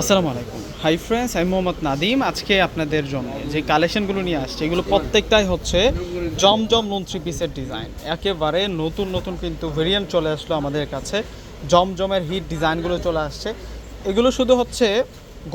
আসসালামু আলাইকুম। Hi friends আমি মোহাম্মদ নাদিম। আজকে আপনাদের জন্য যে কালেকশনগুলো নিয়ে আসছে, এগুলো প্রত্যেকটাই হচ্ছে জমজম লোন থ্রি পিসের ডিজাইন একেবারে নতুন নতুন কিন্তু ভেরিয়েন্ট চলে আসলো আমাদের কাছে। জমজমের হিট ডিজাইনগুলো চলে আসছে। এগুলো শুধু হচ্ছে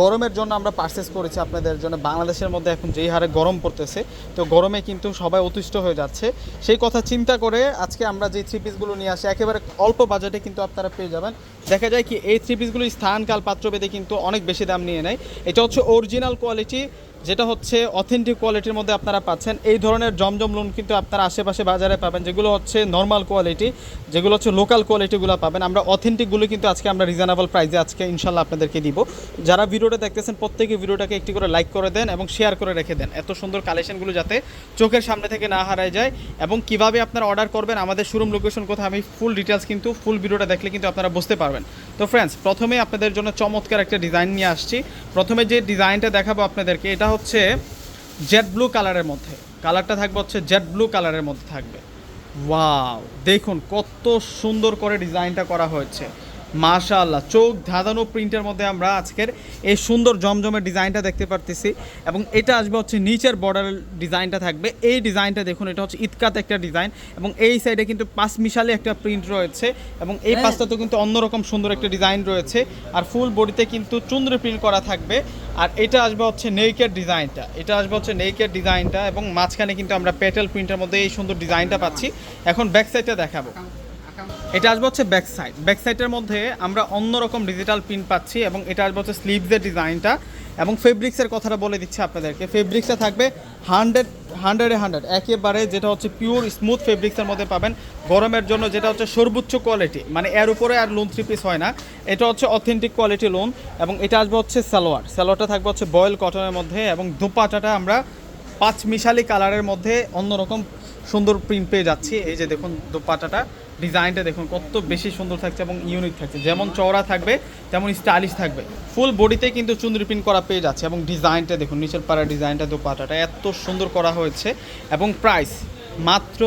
গরমের জন্য আমরা পারচেস করেছি আপনাদের জন্য। বাংলাদেশের মধ্যে এখন যেই হারে গরম পড়তেছে, তো গরমে কিন্তু সবাই অতিষ্ঠ হয়ে যাচ্ছে। সেই কথা চিন্তা করে আজকে আমরা যে থ্রি পিসগুলো নিয়ে আসি একেবারে অল্প বাজেটে কিন্তু আপনারা পেয়ে যাবেন। দেখা যায় কি এই থ্রি পিসগুলো স্থান, কাল পাত্রভেদে কিন্তু অনেক বেশি দাম নিয়ে নেয়। এটা হচ্ছে অরিজিনাল কোয়ালিটি যেটা হচ্ছে অথেন্টিক কোয়ালিটির মধ্যে আপনারা পাচ্ছেন। এই ধরনের জমজম লোন কিন্তু আপনারা আশেপাশে বাজারে পাবেন, যেগুলো হচ্ছে নর্মাল কোয়ালিটি যেগুলো হচ্ছে লোকাল কোয়ালিটিগুলো পাবেন। আমরা অথেন্টিকগুলো কিন্তু আজকে আমরা রিজনেবল প্রাইসে আজকে ইনশাল্লাহ আপনাদেরকে দিব। যারা ভিডিওটা দেখতেছেন, প্রত্যেকে ভিডিওটাকে একটি করে লাইক করে দেন এবং শেয়ার করে রেখে দেন। এত সুন্দর কালেকশনগুলো যাতে চোখের সামনে থেকে না হারায় যায় এবং কীভাবে আপনারা অর্ডার করবেন, আমাদের শোরুম লোকেশন কোথায়, আমি ফুল ডিটেলস কিন্তু ফুল ভিডিওটা দেখলে কিন্তু আপনারা বুঝতে পারবেন। তো ফ্রেন্ডস প্রথমে আপনাদের জন্য চমৎকার একটা ডিজাইন নিয়ে আসছি। প্রথমে যে ডিজাইনটা দেখাবো আপনাদেরকে, এটা হচ্ছে জেড ব্লু কালারের মধ্যে। কালারটা থাকবে হচ্ছে জেড ব্লু কালারের মধ্যে থাকবে। ওয়াও দেখুন, কত সুন্দর করে ডিজাইনটা করা হয়েছে। মাশাআল্লাহ চোখ ধাঁধানো প্রিন্টের মধ্যে আমরা আজকের এই সুন্দর জমজমের ডিজাইনটা দেখতে পারতেছি এবং এটা আসবে হচ্ছে নিচের বর্ডারের ডিজাইনটা থাকবে। এই ডিজাইনটা দেখুন এটা হচ্ছে ইতকাত একটা ডিজাইন এবং এই সাইডে কিন্তু পাঁচ মিশালে একটা প্রিন্ট রয়েছে এবং এই পাঁচটাতে কিন্তু অন্যরকম সুন্দর একটা ডিজাইন রয়েছে আর ফুল বডিতে কিন্তু চুন্দ্রি প্রিন্ট করা থাকবে আর এটা আসবে হচ্ছে নেইকের ডিজাইনটা এটা আসবে হচ্ছে নেইকের ডিজাইনটা এবং মাঝখানে কিন্তু আমরা পেটেল প্রিন্টের মধ্যে এই সুন্দর ডিজাইনটা পাচ্ছি। এখন ব্যাক সাইডটা দেখাবো। এটা আসবে হচ্ছে ব্যাক সাইড ব্যাক সাইডের মধ্যে আমরা অন্যরকম ডিজিটাল প্রিন্ট পাচ্ছি এবং এটা আসবে হচ্ছে স্লিভসের ডিজাইনটা এবং ফেব্রিক্সের কথাটা বলে দিচ্ছি আপনাদেরকে। ফেব্রিক্সটা থাকবে হান্ড্রেড হান্ড্রেডে হান্ড্রেড একেবারে যেটা হচ্ছে পিওর স্মুথ ফেব্রিক্সের মধ্যে পাবেন। গরমের জন্য যেটা হচ্ছে সর্বোচ্চ কোয়ালিটি মানে এর উপরে আর লোন থ্রি পিস হয় না। এটা হচ্ছে অথেন্টিক কোয়ালিটি লোন এবং এটা আসবে হচ্ছে সালোয়ার। সালোয়ারটা থাকবে হচ্ছে বয়েল কটনের মধ্যে এবং দুপাটাটা আমরা পাঁচ মিশালি কালারের মধ্যে অন্যরকম সুন্দর প্রিন্ট পেয়ে যাচ্ছি। এই যে দেখুন দুপাটাটা। ডিজাইনটা দেখুন, কত বেশি সুন্দর থাকছে এবং ইউনিক থাকছে। যেমন চওড়া থাকবে তেমন স্টাইলিশ থাকবে। ফুল বডিতে কিন্তু চুন্দ্রি প্রিন্ট করা পেয়ে যাচ্ছে এবং ডিজাইনটা দেখুন, নিচের পাড়ার ডিজাইনটা দুপাটাটা এত সুন্দর করা হয়েছে এবং প্রাইস মাত্র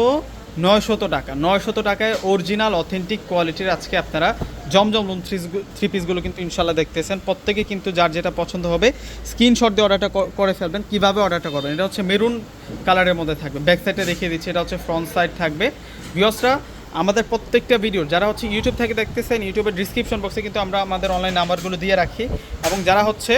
নয়শত টাকা। নয়শত টাকায় অরিজিনাল অথেন্টিক কোয়ালিটির আজকে আপনারা জমজম লোন থ্রি থ্রি পিসগুলো কিন্তু ইনশাল্লাহ দেখতেছেন। প্রত্যেকে কিন্তু যার যেটা পছন্দ হবে স্ক্রিনশট দিয়ে অর্ডারটা করে ফেলবেন। কীভাবে অর্ডারটা করবেন? এটা হচ্ছে মেরুন কালারের মধ্যে থাকবে। ব্যাক সাইডে দেখিয়ে দিচ্ছি, এটা হচ্ছে ফ্রন্ট সাইড থাকবে। ভিওসরা আমাদের প্রত্যেকটা ভিডিও যারা হচ্ছে ইউটিউব থেকে দেখতেছেন ইউটিউবের ডিসক্রিপশন বক্সে কিন্তু আমরা আমাদের অনলাইন নাম্বারগুলো দিয়ে রাখি। এবং যারা হচ্ছে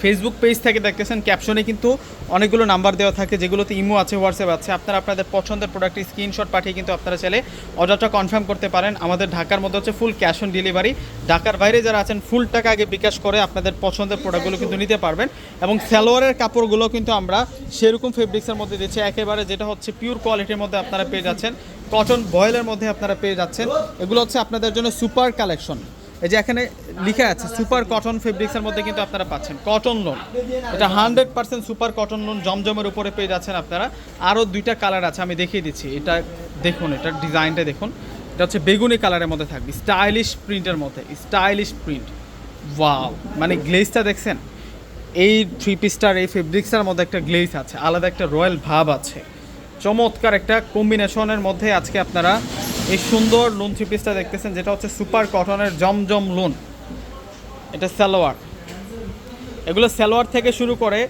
ফেসবুক পেজ থেকে দেখতেছেন ক্যাপশনে কিন্তু অনেকগুলো নাম্বার দেওয়া থাকে, যেগুলোতে ইমো আছে হোয়াটসঅ্যাপ আছে। আপনারা আপনাদের পছন্দের প্রোডাক্টের স্ক্রিনশট পাঠিয়ে কিন্তু আপনারা চাইলে অর্ডারটা কনফার্ম করতে পারেন। আমাদের ঢাকার মধ্যে হচ্ছে ফুল ক্যাশ অন ডেলিভারি ঢাকার বাইরে যারা আছেন ফুল টাকা আগে বিকাশ করে আপনাদের পছন্দের প্রোডাক্টগুলো কিন্তু নিতে পারবেন। এবং সালোয়ারের কাপড়গুলো কিন্তু আমরা সেরকম ফেব্রিক্সের মধ্যে দিচ্ছি। একেবারে যেটা হচ্ছে পিওর কোয়ালিটির মধ্যে আপনারা পেয়ে যাচ্ছেন। কটন বয়েলের মধ্যে আপনারা পেয়ে যাচ্ছেন। এগুলো হচ্ছে আপনাদের জন্য সুপার কালেকশন এই যে এখানে লিখা আছে সুপার কটন ফেব্রিক্সের মধ্যে কিন্তু আপনারা পাচ্ছেন। কটন লোন এটা hundred percent super cotton lawn জমজমের উপরে পেয়ে যাচ্ছেন আপনারা। আরও দুইটা কালার আছে, আমি দেখিয়ে দিচ্ছি। এটা দেখুন এটার ডিজাইনটা দেখুন। এটা হচ্ছে বেগুনি কালারের মধ্যে থাকবে স্টাইলিশ প্রিন্টের মধ্যে স্টাইলিশ প্রিন্ট ওয়াও মানে গ্লেজটা দেখছেন? এই থ্রি পিসটার এই ফেব্রিক্সটার মধ্যে একটা গ্লেজ আছে, আলাদা একটা রয়্যাল ভাব আছে। চমৎকার একটা কম্বিনেশনের মধ্যে আজকে আপনারা এই সুন্দর লোন থ্রি পিসটা দেখতেছেন, যেটা হচ্ছে সুপার কটনের জমজম লোন এটা সালোয়ার। এগুলো সালোয়ার থেকে শুরু করে,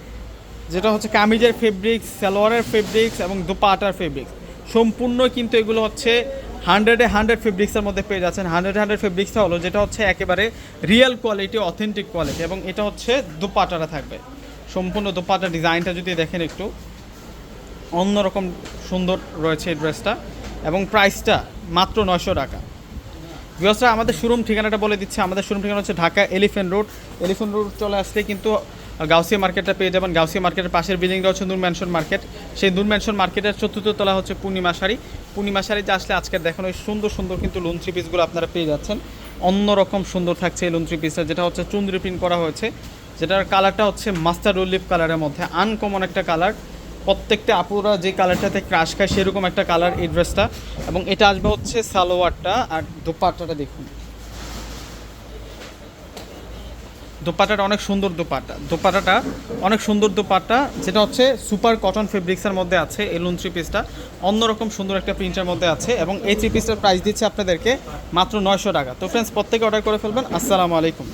যেটা হচ্ছে কামিজের ফেব্রিক্স সালোয়ারের ফেব্রিক্স এবং দুপাটার ফেব্রিক্স সম্পূর্ণ কিন্তু এগুলো হচ্ছে হান্ড্রেডে হান্ড্রেড ফেব্রিক্সের মধ্যে পেয়ে যাচ্ছেন। হান্ড্রেড হান্ড্রেড ফেব্রিক্সটা হলো, যেটা হচ্ছে একেবারে রিয়েল কোয়ালিটি অথেন্টিক কোয়ালিটি এবং এটা হচ্ছে দুপাটারা থাকবে। সম্পূর্ণ দুপাটার ডিজাইনটা যদি দেখেন একটু। অন্যরকম সুন্দর রয়েছে এই ড্রেসটা এবং প্রাইসটা মাত্র নয়শো টাকা। ভিউয়ার্সরা আমাদের শোরুম ঠিকানাটা বলে দিচ্ছে। আমাদের শোরুম ঠিকানা হচ্ছে Dhaka Elephant Road Elephant Road চলে আসলে কিন্তু গাউসিয়া মার্কেটটা পেয়ে যাবেন। গাউসিয়া মার্কেটের পাশের বিল্ডিংটা হচ্ছে নূর মার্কেট সেই নূর মার্কেটের চতুর্থ তলা হচ্ছে পূর্ণিমা শাড়ি পূর্ণিমা শাড়িতে আসলে আজকের দেখানো এই সুন্দর সুন্দর কিন্তু থ্রি পিসগুলো আপনারা পেয়ে যাচ্ছেন। অন্যরকম সুন্দর থাকছে এই থ্রি পিসটা যেটা হচ্ছে চুন্দ্রি প্রিন্ট করা হয়েছে। যেটার কালারটা হচ্ছে মাস্টার উল্লিফ কালারের মধ্যে। আনকমন একটা কালার প্রত্যেকটা আপুরা যে কালারটাতে ক্রাশ খায়, সেরকম একটা কালার এই ড্রেসটা এবং এটা আসবে হচ্ছে সালোয়ারটা, আর দোপাট্টাটা দেখুন। দোপাট্টাটা অনেক সুন্দর দোপাট্টা। দোপাট্টাটা অনেক সুন্দর দোপাট্টা, যেটা হচ্ছে সুপার কটন ফেব্রিক্সের মধ্যে আছে এই লোন থ্রি পিসটা অন্যরকম সুন্দর একটা প্রিন্টের মধ্যে আছে, এবং এই থ্রি পিসটার প্রাইস দিচ্ছে আপনাদেরকে মাত্র নয়শো টাকা। তো ফ্রেন্ডস প্রত্যেকে অর্ডার করে ফেলবেন। আসসালামু আলাইকুম।